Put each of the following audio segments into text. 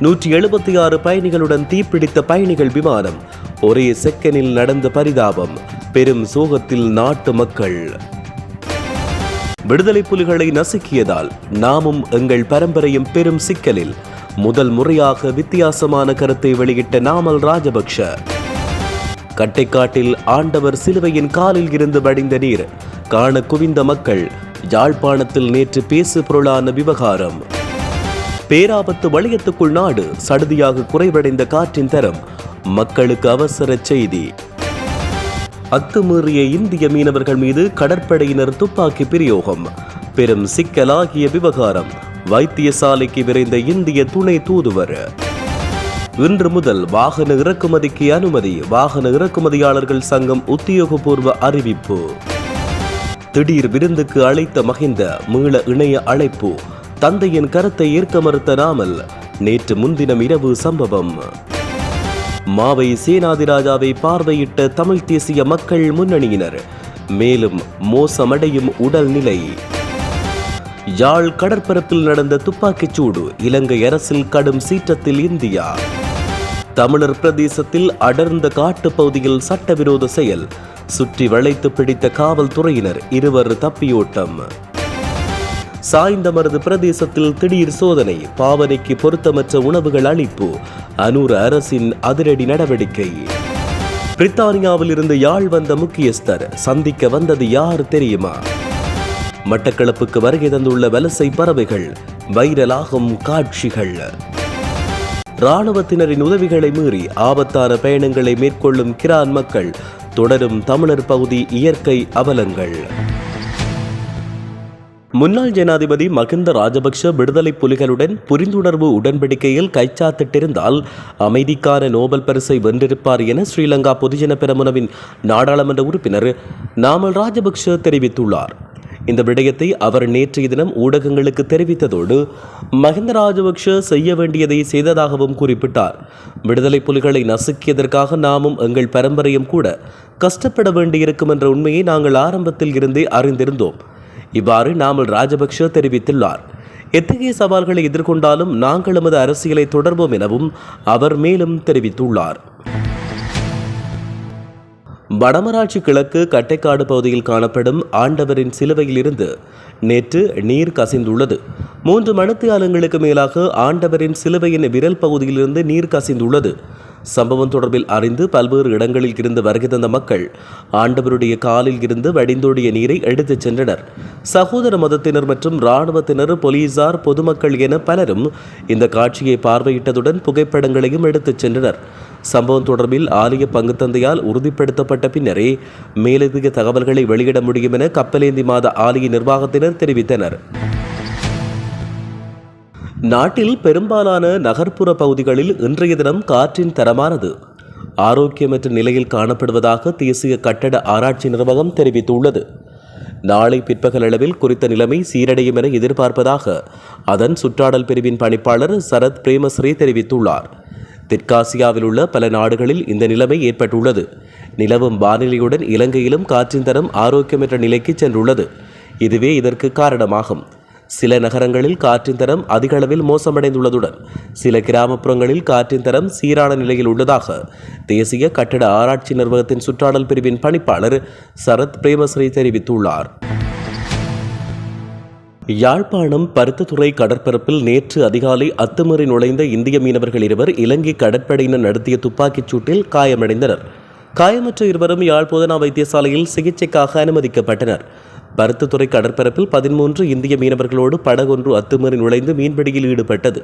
நூற்றி எழுபத்தி ஆறு பயணிகளுடன் தீப்பிடித்த பயணிகள் விமானம் ஒரே செகண்டில் நடந்த பரிதாபம். பெரும் சோகத்தில் நாட்டு மக்கள். விடுதலை புலிகளை நசுக்கியதால் நாமும் எங்கள் பரம்பரையும் பெரும் சிக்கலில். முதல் முறையாக வித்தியாசமான கருத்தை வெளியிட்ட நாமல் ராஜபக்ஷ. கட்டைக்காட்டில் ஆண்டவர் சிலுவையின் காலில் இருந்து வடிந்த நீர். காண குவிந்த மக்கள். யாழ்ப்பாணத்தில் நேற்று பேசு பொருளான விவகாரம். பேராபத்து வளையத்துக்குள் நாடு சடுதியாக குறைவடைந்த காற்றின் தரம். மக்களுக்கு அவசர செய்தி. அத்துமீறிய இந்திய மீனவர்கள் மீது கடற்படையினர் துப்பாக்கி பிரயோகம். பெரும் சிக்கலாகிய விவகாரம். வைத்தியசாலைக்கு விரைந்த இந்திய துணை தூதுவர். இன்று முதல் வாகன இறக்குமதிக்கு அனுமதி. வாகன இறக்குமதியாளர்கள் சங்கம் உத்தியோகபூர்வ அறிவிப்பு. திடீர் விருந்துக்கு அழைத்த மகிந்த மீள இணைய அழைப்பு. தந்தையின் கருத்தை ஏற்க மறுத்த நாமல் நேற்று முன்தினம் இரவு சம்பவம். மாவை சேனாதிராஜாவை பார்வையிட்ட தமிழ் தேசிய மக்கள் முன்னணியினர் மேலும் மோசமடையும் உடல்நிலை. யாழ் கடற்பரப்பில் நடந்த துப்பாக்கிச் சூடு இலங்கை அரசில் கடும் சீற்றத்தில் இந்தியா. தமிழர் பிரதேசத்தில் அடர்ந்த காட்டுப் பகுதியில் சட்டவிரோத செயல் சுற்றி வளைத்து பிடித்த காவல்துறையினர் இருவர் தப்பியோட்டம். சாய்ந்தமரது பிரதேசத்தில் திடீர் சோதனை பாவனைக்கு பொருத்தமற்ற உணவுகள் அளிப்பு அனூர் அரசின் அதிரடி நடவடிக்கை. பிரித்தானியாவில் இருந்து யாழ் வந்த முக்கியஸ்தர் சந்திக்க வந்தது யார் தெரியுமா? மட்டக்களப்புக்கு வருகை தந்துள்ள வலசை பறவைகள் வைரலாகும் காட்சிகள். இராணுவத்தினரின் உதவிகளை மீறி ஆபத்தான பயணங்களை மேற்கொள்ளும் கிரான் மக்கள் தொடரும் தமிழர் பகுதி இயற்கை அவலங்கள். முன்னாள் ஜனாதிபதி மகிந்த ராஜபக்ஷ விடுதலை புலிகளுடன் புரிந்துணர்வு உடன்படிக்கையில் கைச்சாத்திட்டிருந்தால் அமைதிக்கான நோபல் பரிசை வென்றிருப்பார் என ஸ்ரீலங்கா பொதுஜன பெரமுனவின் நாடாளுமன்ற உறுப்பினர் நாமல் ராஜபக்ஷ தெரிவித்துள்ளார். இந்த விடயத்தை அவர் நேற்றைய தினம் ஊடகங்களுக்கு தெரிவித்ததோடு மஹிந்த ராஜபக்ஷ செய்ய வேண்டியதை செய்ததாகவும் குறிப்பிட்டார். விடுதலை புலிகளை நசுக்கியதற்காக நாமும் எங்கள் பரம்பரையும் கூட கஷ்டப்பட வேண்டியிருக்கும் என்ற உண்மையை நாங்கள் ஆரம்பத்தில் இருந்தே அறிந்திருந்தோம். இவ்வாறு நாமல் ராஜபக்ஷ தெரிவித்துள்ளார். எத்தகைய சவால்களை எதிர்கொண்டாலும் நாங்கள் எமது அரசியலை தொடர்வோம் எனவும் அவர் மேலும் தெரிவித்துள்ளார். வடமராட்சி கிழக்கு கட்டைக்காடு பகுதியில் காணப்படும் ஆண்டவரின் சிலுவையிலிருந்து நேற்று நீர் கசிந்துள்ளது. மூன்று மணித்தியாலங்களுக்கு மேலாக ஆண்டவரின் சிலுவையின் விரல் பகுதியிலிருந்து நீர் கசிந்துள்ளது. சம்பவம் தொடர்பில் அறிந்து பல்வேறு இடங்களில் இருந்து வருகை தந்த மக்கள் ஆண்டவருடைய காலில் இருந்து வடிந்தோடிய நீரை எடுத்துச் சென்றனர். சகோதர மதத்தினர் மற்றும் இராணுவத்தினர் போலீசார் பொதுமக்கள் என பலரும் இந்த காட்சியை பார்வையிட்டதுடன் புகைப்படங்களையும் எடுத்துச் சென்றனர். சம்பவம் தொடர்பில் ஆலய பங்குத்தந்தையால் உறுதிப்படுத்தப்பட்ட பின்னரே மேலதிக தகவல்களை வெளியிட முடியும் என கப்பலேந்தி மாத ஆலய நிர்வாகத்தினர் தெரிவித்தனர். நாட்டில் பெரும்பாலான நகர்ப்புற பகுதிகளில் இன்றைய தினம் காற்றின் தரமானது. ஆரோக்கியமற்ற நிலையில் காணப்படுவதாக தேசிய கட்டட ஆராய்ச்சி நிர்வாகம் தெரிவித்துள்ளது. நாளை பிற்பகல் அளவில் குறித்த நிலைமை சீரடையும் என எதிர்பார்ப்பதாக அதன் சுற்றாடல் பிரிவின் பணிப்பாளர் சரத் பிரேமஸ்ரீ தெரிவித்துள்ளார். தெற்காசியாவில் உள்ள பல நாடுகளில் இந்த நிலைமை ஏற்பட்டுள்ளது. நிலவும் வானிலையுடன் இலங்கையிலும் காற்றின் தரம் ஆரோக்கியமற்ற நிலைக்கு சென்றுள்ளது. இதுவே இதற்கு காரணமாகும். சில நகரங்களில் காற்றின் தரம் அதிக அளவில் மோசமடைந்துள்ளதுடன் சில கிராமப்புறங்களில் காற்றின் தரம் சீரான நிலையில் உள்ளதாக தேசிய கட்டட ஆராய்ச்சி நிர்வாகத்தின் சுற்றாடல் பிரிவின் பணிப்பாளர் சரத் பிரேமஸ்ரீ தெரிவித்துள்ளார். யாழ்ப்பாணம் பருத்தத்துறை கடற்பரப்பில் நேற்று அதிகாலை அத்துமீறி நுழைந்த இந்திய மீனவர்கள் இருவர் இலங்கை கடற்படையினர் நடத்திய துப்பாக்கிச் சூட்டில் காயமடைந்தனர். காயமற்ற இருவரும் யாழ் போதனா வைத்தியசாலையில் சிகிச்சைக்காக அனுமதிக்கப்பட்டனர். பருத்துத்துறை கடற்பரப்பில் பதிமூன்று இந்திய மீனவர்களோடு படகொன்று அத்துமீறி நுழைந்து மீன்பிடியில் ஈடுபட்டது.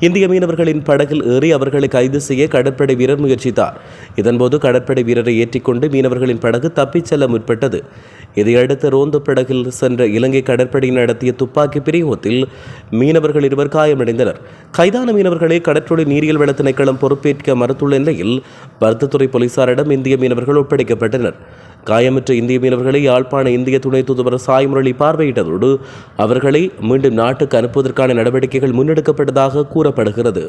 இந்திய மீனவர்களின் படகில் ஏறி அவர்களை கைது செய்ய கடற்படை வீரர் முயற்சித்தார். இதன்போது கடற்படை வீரரை ஏற்றிக்கொண்டு மீனவர்களின் படகு தப்பிச் செல்ல முற்பட்டது. இதையடுத்து ரோந்து படகில் சென்ற இலங்கை கடற்படையின் நடத்திய துப்பாக்கி பிரயோகத்தில் மீனவர்கள் இருவர் காயமடைந்தனர். கைதான மீனவர்களை கடற்றொழி நீரியல் வள திணைக்களம் பொறுப்பேற்க மறுத்துள்ள நிலையில் பருத்தத்துறை போலீசாரிடம் இந்திய மீனவர்கள் ஒப்படைக்கப்பட்டனர். காயமற்ற இந்திய மீனவர்களை யாழ்ப்பாண இந்திய துணை தூதுவர் சாய் முரளி பார்வையிட்டதோடு அவர்களை மீண்டும் நாட்டுக்கு அனுப்புவதற்கான நடவடிக்கைகள் முன்னெடுக்கப்பட்டதாக கூறப்படுகிறது.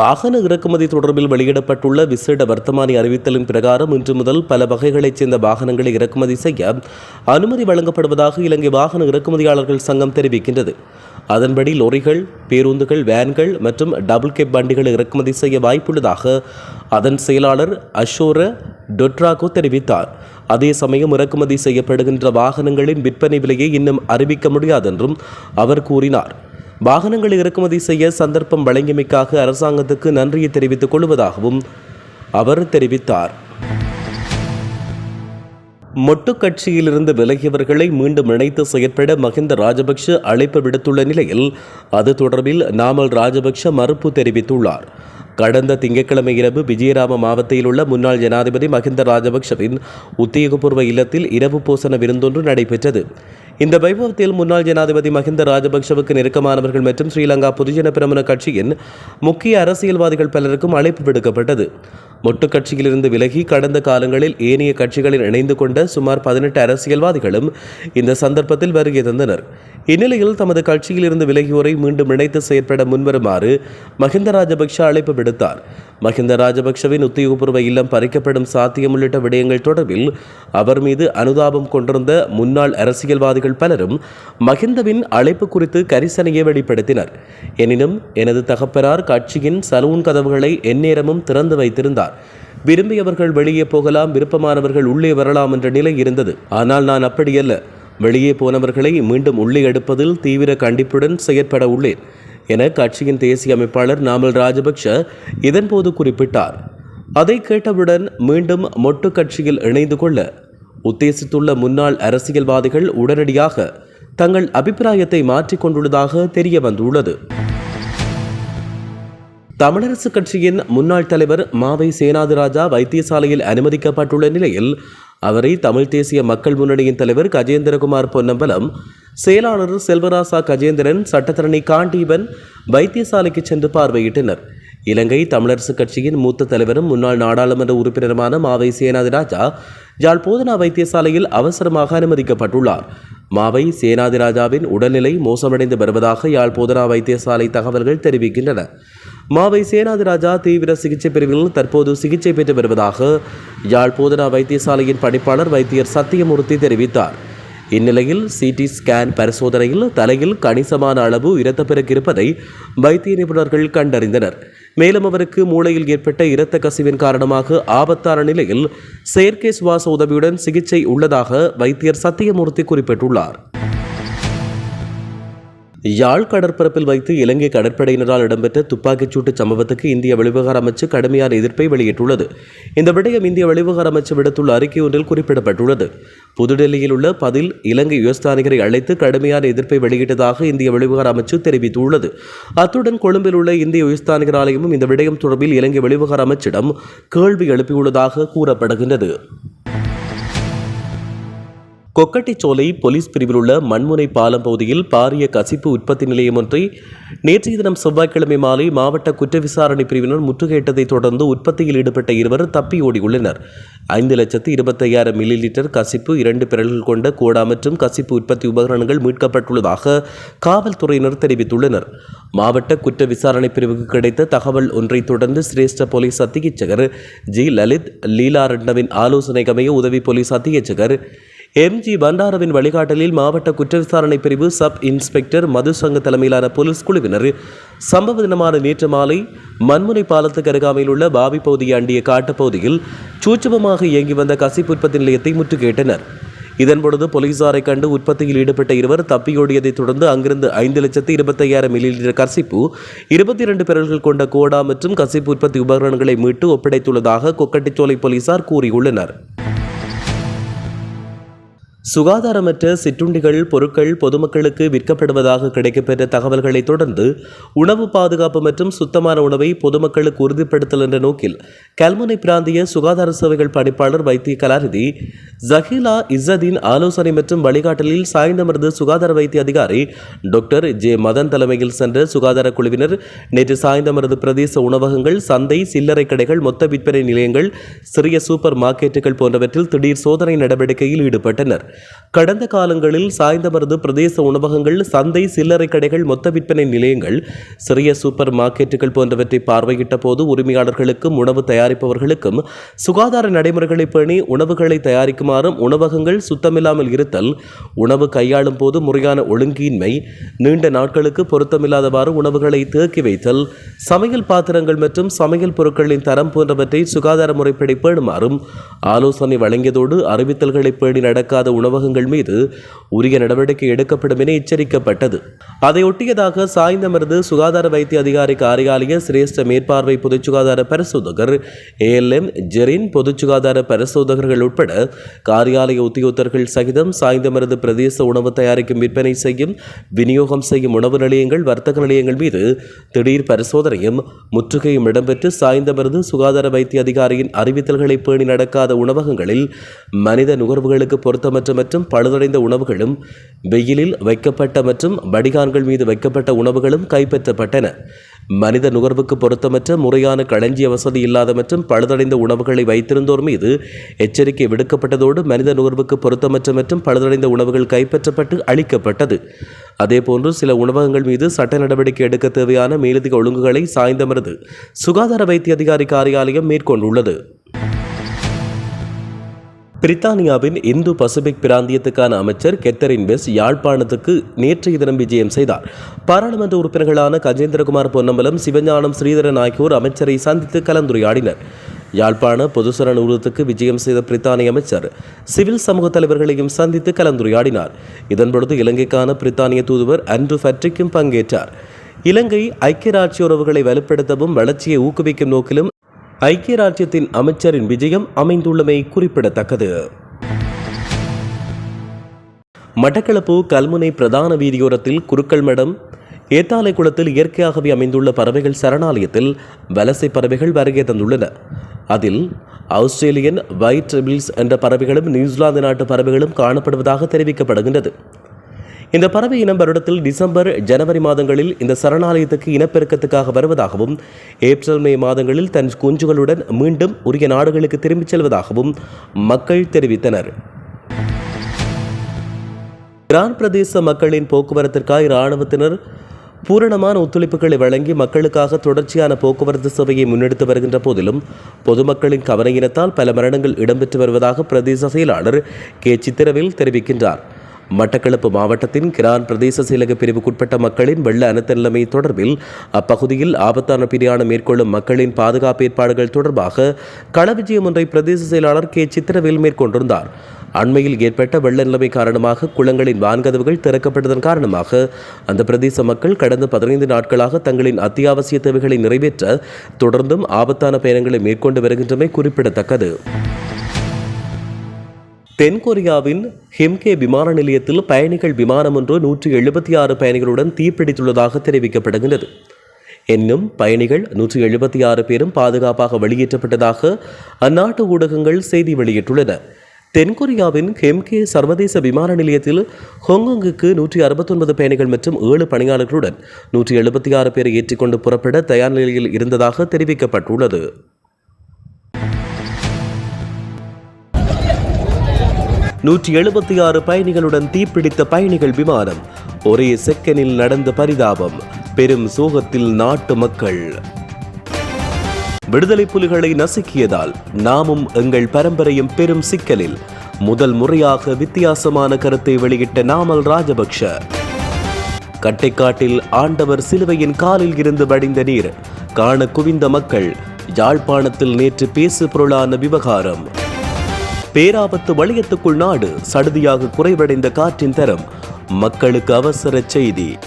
வாகன இறக்குமதி தொடர்பில் வெளியிடப்பட்டுள்ள விசேட வர்த்தமானி அறிவித்தலின் பிரகாரம் இன்று முதல் பல வகைகளைச் சேர்ந்த வாகனங்களை இறக்குமதி செய்ய அனுமதி வழங்கப்படுவதாக இலங்கை வாகன இறக்குமதியாளர்கள் சங்கம் தெரிவிக்கின்றது. அதன்படி லொரிகள் பேருந்துகள் வேன்கள் மற்றும் டபுள் கேப் வண்டிகளை இறக்குமதி செய்ய வாய்ப்புள்ளதாக அதன் செயலாளர் அஷோர டொட்ராகோ தெரிவித்தார். அதே சமயம் இறக்குமதி செய்யப்படுகின்ற வாகனங்களின் விற்பனை விலையை இன்னும் அறிவிக்க முடியாதென்றும் அவர் கூறினார். வாகனங்களை இறக்குமதி செய்ய சந்தர்ப்பம் வழங்கியமைக்காக அரசாங்கத்துக்கு நன்றியை தெரிவித்துக் கொள்வதாகவும் அவர் தெரிவித்தார். மொட்டு கட்சியிலிருந்து விலகியவர்களை மீண்டும் இணைத்து செயற்பட மஹிந்த ராஜபக்ஷ அழைப்பு விடுத்துள்ள நிலையில் அது தொடர்பில் நாமல் ராஜபக்ஷ மறுப்பு தெரிவித்துள்ளார். கடந்த திங்கட்கிழமை இரவு விஜயராம மாவட்டத்தில் உள்ள முன்னாள் ஜனாதிபதி மஹிந்த ராஜபக்ஷவின் உத்தியோகபூர்வ இல்லத்தில் இரவு போசன விருந்தொன்று நடைபெற்றது. இந்த வைபவத்தில் முன்னாள் ஜனாதிபதி மஹிந்த ராஜபக்ஷவுக்கு நெருக்கமானவர்கள் மற்றும் ஸ்ரீலங்கா பொதுஜன பிரமண கட்சியின் முக்கிய அரசியல்வாதிகள் பலருக்கும் அழைப்பு விடுக்கப்பட்டது. மொட்டு கட்சியிலிருந்து விலகி கடந்த காலங்களில் ஏனைய கட்சிகளில் இணைந்து கொண்ட சுமார் பதினெட்டு அரசியல்வாதிகளும் இந்த சந்தர்ப்பத்தில் வருகை தந்தனர். இந்நிலையில் தமது கட்சியில் இருந்து விலகியோரை மீண்டும் இணைத்து செயற்பட முன்வருமாறு மஹிந்த ராஜபக்ஷ அழைப்பு விடுத்தார். மஹிந்த ராஜபக்ஷவின் உத்தியோகபூர்வ இல்லம் பறிக்கப்படும் சாத்தியம் உள்ளிட்ட விடயங்கள் தொடர்பில் அவர் மீது அனுதாபம் கொண்டிருந்த முன்னாள் அரசியல்வாதிகள் பலரும் மஹிந்தவின் அழைப்பு குறித்து கரிசனையை வெளிப்படுத்தினர். எனினும் எனது தகப்பனார் கட்சியின் சலூன் கதவுகளை எந்நேரமும் திறந்து வைத்திருந்தார். விரும்பியவர்கள் வெளியே போகலாம் விருப்பமானவர்கள் உள்ளே வரலாம் என்ற நிலை இருந்தது. ஆனால் நான் அப்படியல்ல வெளியே போனவர்களை மீண்டும் உள்ளே எடுப்பதில் தீவிர கண்டிப்புடன் செயற்பட உள்ளேன். என கட்சியின் தேசிய அமைப்பாளர் நாமல் ராஜபக்ஷ இதன்போது குறிப்பிட்டார். அதை கேட்டவுடன் மீண்டும் மொட்டு கட்சியில் இணைந்து கொள்ள உத்தேசித்துள்ள முன்னாள் அரசியல்வாதிகள் உடனடியாக தங்கள் அபிப்பிராயத்தை மாற்றிக்கொண்டுள்ளதாக தெரிய வந்துள்ளது. தமிழரசு கட்சியின் முன்னாள் தலைவர் மாவை சேனாதிராஜா வைத்தியசாலையில் அனுமதிக்கப்பட்டுள்ள நிலையில் அவரை தமிழ் தேசிய மக்கள் முன்னணியின் தலைவர் கஜேந்திரகுமார் பொன்னம்பலம் செயலாளர் செல்வராசா கஜேந்திரன் சட்டத்தரணி காண்டீபன் வைத்தியசாலைக்கு சென்று பார்வையிட்டனர். இலங்கை தமிழரசு கட்சியின் மூத்த தலைவரும் முன்னாள் நாடாளுமன்ற உறுப்பினருமான மாவை சேனாதிராஜா யாழ் போதனா வைத்தியசாலையில் அவசரமாக அனுமதிக்கப்பட்டுள்ளார். மாவை சேனாதிராஜாவின் உடல்நிலை மோசமடைந்து வருவதாக யாழ் போதனா வைத்தியசாலை தகவல்கள் தெரிவிக்கின்றன. மாவை சேனாதிராஜா தீவிர சிகிச்சை பிரிவில் தற்போது சிகிச்சை பெற்று வருவதாக யாழ் போதனா வைத்தியசாலையின் பணிப்பாளர் வைத்தியர் சத்தியமூர்த்தி தெரிவித்தார். இந்நிலையில் சிடி ஸ்கேன் பரிசோதனையில் தலையில் கணிசமான அளவு இரத்தப்பெருக்கு இருப்பதை வைத்திய நிபுணர்கள் கண்டறிந்தனர். மேலும் அவருக்கு மூளையில் ஏற்பட்ட இரத்த கசிவின் காரணமாக ஆபத்தான நிலையில் செயற்கை சுவாச உதவியுடன் சிகிச்சை உள்ளதாக வைத்தியர் சத்தியமூர்த்தி குறிப்பிட்டுள்ளார். யாழ் கடற்பரப்பில் வைத்து இலங்கை கடற்படையினரால் இடம்பெற்ற துப்பாக்கிச் சூட்டு சம்பவத்துக்கு இந்திய வெளிவிவகார அமைச்சு கடுமையான எதிர்ப்பை வெளியிட்டுள்ளது. இந்த விடயம் இந்திய வெளிவிவகார அமைச்சு விடுத்துள்ள அறிக்கை ஒன்றில் குறிப்பிடப்பட்டுள்ளது. புதுடெல்லியில் உள்ள பதில் இலங்கை உயர்ஸ்தானிகரை அழைத்து கடுமையான எதிர்ப்பை வெளியிட்டதாக இந்திய வெளிவிவகார அமைச்சு தெரிவித்துள்ளது. அத்துடன் கொழும்பில் உள்ள இந்திய உயர்ஸ்தானிகர் ஆலயமும் இந்த விடயம் தொடர்பில் இலங்கை வெளிவிவகார அமைச்சிடம் கேள்வி எழுப்பியுள்ளதாக கூறப்படுகின்றது. கொக்கட்டிச்சோலை போலீஸ் பிரிவில் உள்ள மண்முனை பாலம் பகுதியில் பாரிய கசிப்பு உற்பத்தி நிலையம் ஒன்றை நேற்றைய தினம் செவ்வாய்க்கிழமை மாலை மாவட்ட குற்ற விசாரணை பிரிவினர் முற்றுகையிட்டதைத் தொடர்ந்து உற்பத்தியில் ஈடுபட்ட இருவர் தப்பி ஓடியுள்ளனர். ஐந்து லட்சத்து இருபத்தையாயிரம் மில்லி லிட்டர் கசிப்பு இரண்டு பிறல்கள் கொண்ட கூடா மற்றும் கசிப்பு உற்பத்தி உபகரணங்கள் மீட்கப்பட்டுள்ளதாக காவல்துறையினர் தெரிவித்துள்ளனர். மாவட்ட குற்ற விசாரணை பிரிவுக்கு கிடைத்த தகவல் ஒன்றை தொடர்ந்து சிரேஷ்ட போலீஸ் அத்தியட்சகர் ஜி. லலித் லீலாரட்னவின் ஆலோசனைக்கமைய உதவி போலீஸ் அத்தியட்சகர் எம் ஜி பண்டாரவின் வழிகாட்டலில் மாவட்ட குற்ற விசாரணை பிரிவு சப் இன்ஸ்பெக்டர் மதுசங்க தலைமையிலான போலீஸ் குழுவினர். சம்பவ தினமான நேற்று மாலை மண்முனை பாலத்துக்கு அருகாமையில் உள்ள பாவி பகுதியை அண்டிய காட்டுப்பகுதியில் சூட்சமமாக இயங்கி வந்த கசிப்பு உற்பத்தி நிலையத்தை முற்றுகையிட்டனர். இதன்பொழுது போலீசாரை கண்டு உற்பத்தியில் ஈடுபட்ட இருவர் தப்பியோடியதைத் தொடர்ந்து அங்கிருந்து ஐந்து லட்சத்து இருபத்தையாயிரம் மில்லி லிட்டர் கசிப்பு இருபத்தி இரண்டு பிறல்கள் கொண்ட கோடா மற்றும் கசிப்பு உற்பத்தி உபகரணங்களை மீட்டு ஒப்படைத்துள்ளதாக கொக்கட்டிச்சோலை போலீசார் கூறியுள்ளனர். சுகாதாரமற்ற சிற்றுண்டிகள் பொருட்கள் பொதுமக்களுக்கு விற்கப்படுவதாக கிடைக்கப்பெற்ற தகவல்களை தொடர்ந்து உணவு பாதுகாப்பு மற்றும் சுத்தமான உணவை பொதுமக்களுக்கு உறுதிப்படுத்தல் என்ற நோக்கில் கல்முனை பிராந்திய சுகாதார சேவைகள் பணிப்பாளர் வைத்திய கலாநிதி ஜஹீலா இஸ்ஸதின் ஆலோசனை மற்றும் வழிகாட்டலில் சாய்ந்தமர்ந்து சுகாதார வைத்திய அதிகாரி டாக்டர் ஜே மதன் தலைமையில் சென்ற சுகாதார குழுவினர் நேற்று சாய்ந்தமர்ந்து பிரதேச உணவகங்கள் சந்தை சில்லறை கடைகள் மொத்த விற்பனை நிலையங்கள் சிறிய சூப்பர் மார்க்கெட்டுகள் போன்றவற்றில் திடீர் சோதனை நடவடிக்கையில் ஈடுபட்டனர். கடந்த காலங்களில் சாய்ந்தமருது பிரதேச உணவகங்கள் சந்தை சில்லறை கடைகள் மொத்த விற்பனை நிலையங்கள் சிறிய சூப்பர் மார்க்கெட்டுகள் போன்றவற்றை பார்வையிட்ட போது உரிமையாளர்களுக்கும் உணவு தயாரிப்பவர்களுக்கும் சுகாதார நடைமுறைகளை பேணி உணவுகளை தயாரிக்குமாறும் உணவகங்கள் சுத்தமில்லாமல் இருத்தல் உணவு கையாளும் போது முறையான ஒழுங்கின்மை நீண்ட நாட்களுக்கு பொருத்தமில்லாதவாறு உணவுகளை தேக்கி வைத்தல் சமையல் பாத்திரங்கள் மற்றும் சமையல் பொருட்களின் தரம் போன்றவற்றை சுகாதார முறைப்படி பேணுமாறும் ஆலோசனை வழங்கியதோடு அறிவித்தல்களை பேணி நடக்காத உணவகங்கள் மீது உரிய நடவடிக்கை எடுக்கப்படும் என எச்சரிக்கப்பட்டது. அதையொட்டியதாக சாய்ந்தமர்ந்து சுகாதார வைத்திய அதிகாரி காரியாலய சிரேஷ்ட மேற்பார்வை பொதுச் சுகாதார பரிசோதகர் ஏஎல்எம் ஜெரின் பொதுச் சுகாதார பரிசோதகர்கள் உட்பட காரியாலய உத்தியோகத்தர்கள் சகிதம் சாய்ந்தமருது பிரதேச உணவு தயாரிக்கும் விற்பனை செய்யும் விநியோகம் செய்யும் உணவு நிலையங்கள் வர்த்தக நிலையங்கள் மீது திடீர் பரிசோதனையும் முற்றுகையும் இடம்பெற்று சாய்ந்தமருது சுகாதார வைத்திய அதிகாரியின் அறிவித்தல்களை பேணி நடக்காத உணவகங்களில் மனித நுகர்வுகளுக்கு பொருத்தமற்ற மற்றும் பழுதடைந்த உணவுகளும் வெயிலில் வைக்கப்பட்ட மற்றும் வடிகான்கள் மீது வைக்கப்பட்ட உணவுகளும் கைப்பற்றப்பட்டன. மனித நுகர்வுக்கு பொருத்தமற்ற முறையான களஞ்சிய வசதி இல்லாத மற்றும் பழுதடைந்த உணவுகளை வைத்திருந்தோர் மீது எச்சரிக்கை விடுக்கப்பட்டதோடு மனித நுகர்வுக்கு பொருத்தமற்ற மற்றும் பழுதடைந்த உணவுகள் கைப்பற்றப்பட்டு அளிக்கப்பட்டது. அதேபோன்று சில உணவகங்கள் மீது சட்ட நடவடிக்கை எடுக்க தேவையான மேலதிக ஒழுங்குகளை சாய்ந்தமர்ந்து சுகாதார வைத்திய அதிகாரி காரியாலயம் மேற்கொண்டுள்ளது. பிரித்தானியாவின் இந்து பசிபிக் பிராந்தியத்துக்கான அமைச்சர் கெத்தரின் வெஸ் யாழ்ப்பாணத்துக்கு நேற்றைய தினம் விஜயம் செய்தார். பாராளுமன்ற உறுப்பினர்களான கஜேந்திரகுமார் பொன்னம்பலம் சிவஞானம் ஸ்ரீதரன் ஆகியோர் அமைச்சரை சந்தித்து கலந்துரையாடினர். யாழ்ப்பாண பொதுசரன் நூலகத்துக்கு விஜயம் செய்த பிரித்தானிய அமைச்சர் சிவில் சமூக தலைவர்களையும் சந்தித்து கலந்துரையாடினார். இதன்பொழுது இலங்கைக்கான பிரித்தானிய தூதுவர் அண்ட்ரு ஃபட்ரிக்கும் பங்கேற்றார். இலங்கை ஐக்கிய ராட்சிய உறவுகளை வலுப்படுத்தவும் வளர்ச்சியை ஊக்குவிக்கும் நோக்கிலும் ஐக்கிய ராஜ்யத்தின் அமைச்சரின் விஜயம் அமைந்துள்ளமை குறிப்பிடத்தக்கது. மட்டக்களப்பு கல்முனை பிரதான வீதியோரத்தில் குருக்கள் மடம் ஏத்தாலை குளத்தில் இயற்கையாகவே அமைந்துள்ள பறவைகள் சரணாலயத்தில் வலசை பறவைகள் வருகை தந்துள்ளன. அதில் ஆஸ்திரேலியன் வைட் ட்ரிபிள்ஸ் என்ற பறவைகளும் நியூசிலாந்து நாட்டு பறவைகளும் காணப்படுவதாக தெரிவிக்கப்படுகின்றது. இந்த பறவை இனம் வருடத்தில் டிசம்பர் ஜனவரி மாதங்களில் இந்த சரணாலயத்துக்கு இனப்பெருக்கத்துக்காக வருவதாகவும் ஏப்ரல் மே மாதங்களில் தன் குஞ்சுகளுடன் மீண்டும் உரிய நாடுகளுக்கு திரும்பிச் செல்வதாகவும் மக்கள் தெரிவித்தனர். இரான் பிரதேச மக்களின் போக்குவரத்திற்காக இராணுவத்தினர் பூரணமான ஒத்துழைப்புகளை வழங்கி மக்களுக்காக தொடர்ச்சியான போக்குவரத்து சேவையை முன்னெடுத்து வருகின்ற போதிலும் பொதுமக்களின் கவனையினத்தால் பல மரணங்கள் இடம்பெற்று வருவதாக பிரதேச செயலாளர் கே. சித்திரவில் தெரிவிக்கின்றார். மட்டக்களப்பு மாவட்டத்தின் கிரான் பிரதேச செயலக பிரிவுக்குட்பட்ட மக்களின் வெள்ள அனர்த்த நிலைமை தொடர்பில் அப்பகுதியில் ஆபத்தான பிரியாணம் மேற்கொள்ளும் மக்களின் பாதுகாப்பு ஏற்பாடுகள் தொடர்பாக கள விஜயம் ஒன்றை பிரதேச செயலாளர் கே. சித்திரவேல் மேற்கொண்டிருந்தார். அண்மையில் ஏற்பட்ட வெள்ள நிலைமை காரணமாக குளங்களின் வான்கதவுகள் திறக்கப்பட்டதன் காரணமாக அந்த பிரதேச மக்கள் கடந்த பதினைந்து நாட்களாக தங்களின் அத்தியாவசிய தேவைகளை நிறைவேற்ற தொடர்ந்தும் ஆபத்தான பயணங்களை மேற்கொண்டு வருகின்றமை குறிப்பிடத்தக்கது. தென்கொரியாவின் ஹிம்கே விமான நிலையத்தில் பயணிகள் விமானம் ஒன்று நூற்றி எழுபத்தி ஆறு பயணிகளுடன் தீப்பிடித்துள்ளதாக தெரிவிக்கப்படுகின்றது. என்னும் பயணிகள் நூற்றி எழுபத்தி ஆறு பேரும் பாதுகாப்பாக வெளியேற்றப்பட்டதாக அந்நாட்டு ஊடகங்கள் செய்தி வெளியிட்டுள்ளன. தென்கொரியாவின் ஹெம்கே சர்வதேச விமான நிலையத்தில் ஹாங்காங்குக்கு நூற்றி அறுபத்தொன்பது பயணிகள் மற்றும் ஏழு பணியாளர்களுடன் நூற்றி எழுபத்தி ஆறு பேரை ஏற்றிக்கொண்டு புறப்பட தயார் நிலையில் இருந்ததாக தெரிவிக்கப்பட்டுள்ளது. நூற்றி எழுபத்தி ஆறு பயணிகளுடன் தீப்பிடித்த பயணிகள் விமானம் ஒரே செக்கனில் நடந்த பரிதாபம். பெரும் சோகத்தில் நாட்டு மக்கள். விடுதலை புலிகளை நசுக்கியதால் நாமும் எங்கள் பரம்பரையும் பெரும் சிக்கலில். முதல் முறையாக வித்தியாசமான கருத்தை வெளியிட்ட நாமல் ராஜபக்ஷ. கட்டைக்காட்டில் ஆண்டவர் சிலுவையின் காலில் இருந்து வடிந்த நீர். காண குவிந்த மக்கள். யாழ்ப்பாணத்தில் நேற்று பேசு பொருளான விவகாரம். பேராபத்து வளையத்துக்குள் நாடு சடுதியாக குறைவடைந்த காற்றின் தரம். மக்களுக்கு அவசர செய்தி.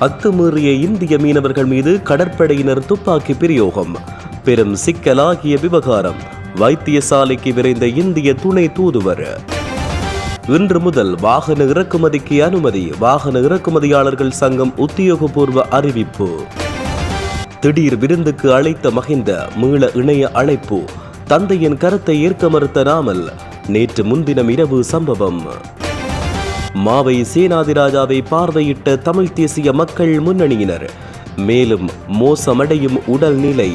அத்துமீறிய இந்திய மீனவர்கள் மீது கடற்படையினர் துப்பாக்கி பிரயோகம். பெரும் சிக்கலாகிய விவகாரம். வைத்தியசாலைக்கு விரைந்த இந்திய துணை தூதுவர். இன்று முதல் வாகன இறக்குமதிக்கு அனுமதி. வாகன இறக்குமதியாளர்கள் சங்கம் உத்தியோகபூர்வ அறிவிப்பு. திடீர் விருந்துக்கு அழைத்த மகிந்த மீள இணைய அழைப்பு. தந்தையின் கருத்தை ஏற்க மறுத்த ராமல் நேற்று முன்தினம் இரவு சம்பவம். மாவை சேனாதிராஜாவை பார்வையிட்ட தமிழ் தேசிய மக்கள் முன்னணியினர் மேலும் மோசமடையும் உடல்நிலை.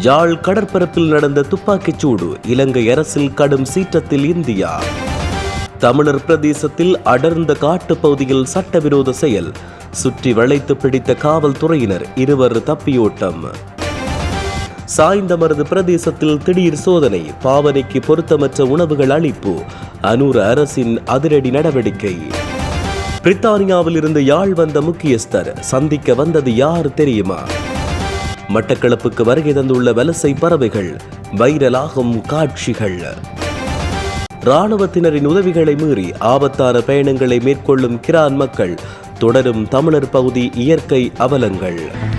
யாழ் கடற்பரப்பில் நடந்த துப்பாக்கிச் சூடு இலங்கை அரசில் கடும் சீற்றத்தில் இந்தியா. தமிழர் பிரதேசத்தில் அடர்ந்த காட்டுப் பகுதியில் சட்டவிரோத செயல் சுற்றி வளைத்து பிடித்த காவல்துறையினர் இருவர் தப்பியோட்டம். சாய்ந்தமரது பிரதேசத்தில் திடீர் சோதனை பாவனைக்கு பொருத்தமற்ற உணவுகள் அளிப்பு அனூர் அரசின் அதிரடி நடவடிக்கை. பிரித்தானியாவில் இருந்து யாழ் வந்த முக்கியஸ்தர் சந்திக்க வந்தது யார் தெரியுமா? மட்டக்களப்புக்கு வருகை தந்துள்ள வலசை பறவைகள் வைரலாகும் காட்சிகள். இராணுவத்தினரின் உதவிகளை மீறி ஆபத்தான பயணங்களை மேற்கொள்ளும் கிரான் மக்கள் தொடரும் தமிழர் பகுதி இயற்கை அவலங்கள்.